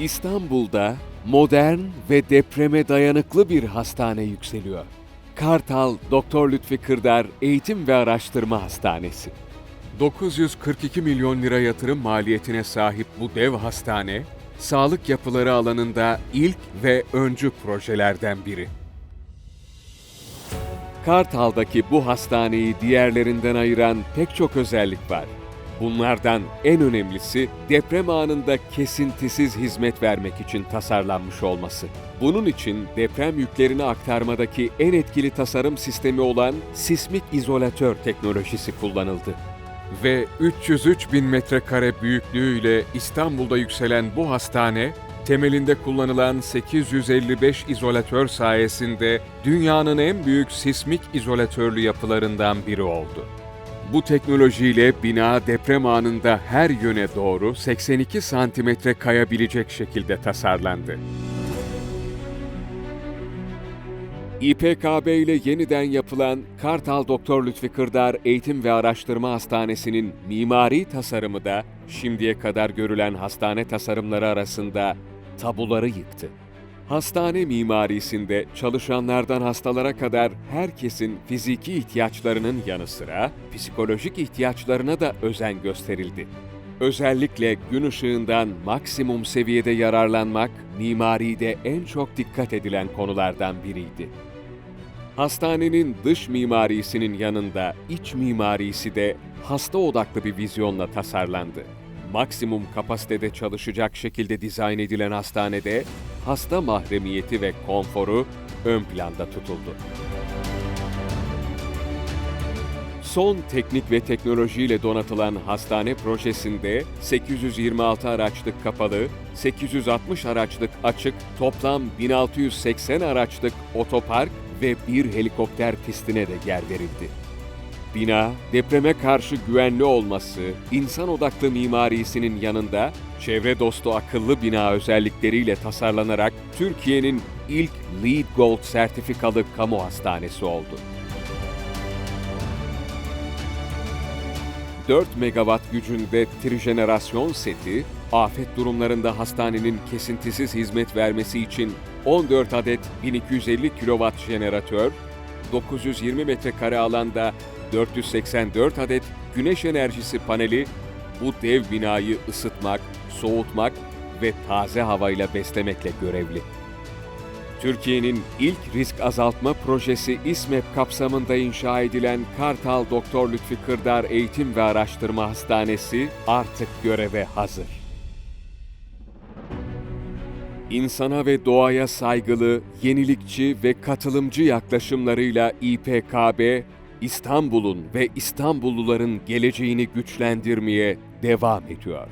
İstanbul'da modern ve depreme dayanıklı bir hastane yükseliyor. Kartal Doktor Lütfi Kırdar Eğitim ve Araştırma Hastanesi. 942 milyon lira yatırım maliyetine sahip bu dev hastane, sağlık yapıları alanında ilk ve öncü projelerden biri. Kartal'daki bu hastaneyi diğerlerinden ayıran pek çok özellik var. Bunlardan en önemlisi deprem anında kesintisiz hizmet vermek için tasarlanmış olması. Bunun için deprem yüklerini aktarmadaki en etkili tasarım sistemi olan sismik izolatör teknolojisi kullanıldı. Ve 303 bin metrekare büyüklüğüyle İstanbul'da yükselen bu hastane, temelinde kullanılan 855 izolatör sayesinde dünyanın en büyük sismik izolatörlü yapılarından biri oldu. Bu teknolojiyle bina deprem anında her yöne doğru 82 santimetre kayabilecek şekilde tasarlandı. İPKB ile yeniden yapılan Kartal Doktor Lütfi Kırdar Eğitim ve Araştırma Hastanesi'nin mimari tasarımı da şimdiye kadar görülen hastane tasarımları arasında tabuları yıktı. Hastane mimarisinde çalışanlardan hastalara kadar herkesin fiziki ihtiyaçlarının yanı sıra psikolojik ihtiyaçlarına da özen gösterildi. Özellikle gün ışığından maksimum seviyede yararlanmak mimaride en çok dikkat edilen konulardan biriydi. Hastanenin dış mimarisinin yanında iç mimarisi de hasta odaklı bir vizyonla tasarlandı. Maksimum kapasitede çalışacak şekilde dizayn edilen hastanede hasta mahremiyeti ve konforu ön planda tutuldu. Son teknik ve teknolojiyle donatılan hastane projesinde 826 araçlık kapalı, 860 araçlık açık, toplam 1680 araçlık otopark ve bir helikopter pistine de yer verildi. Bina, depreme karşı güvenli olması, insan odaklı mimarisinin yanında çevre dostu akıllı bina özellikleriyle tasarlanarak Türkiye'nin ilk LEED Gold sertifikalı kamu hastanesi oldu. 4 megawatt gücünde trijenerasyon seti, afet durumlarında hastanenin kesintisiz hizmet vermesi için 14 adet 1250 kW jeneratör, 920 metrekare alanda 484 adet güneş enerjisi paneli bu dev binayı ısıtmak, soğutmak ve taze havayla beslemekle görevli. Türkiye'nin ilk risk azaltma projesi İSMEP kapsamında inşa edilen Kartal Doktor Lütfi Kırdar Eğitim ve Araştırma Hastanesi artık göreve hazır. İnsana ve doğaya saygılı, yenilikçi ve katılımcı yaklaşımlarıyla İPKB, İstanbul'un ve İstanbulluların geleceğini güçlendirmeye devam ediyor.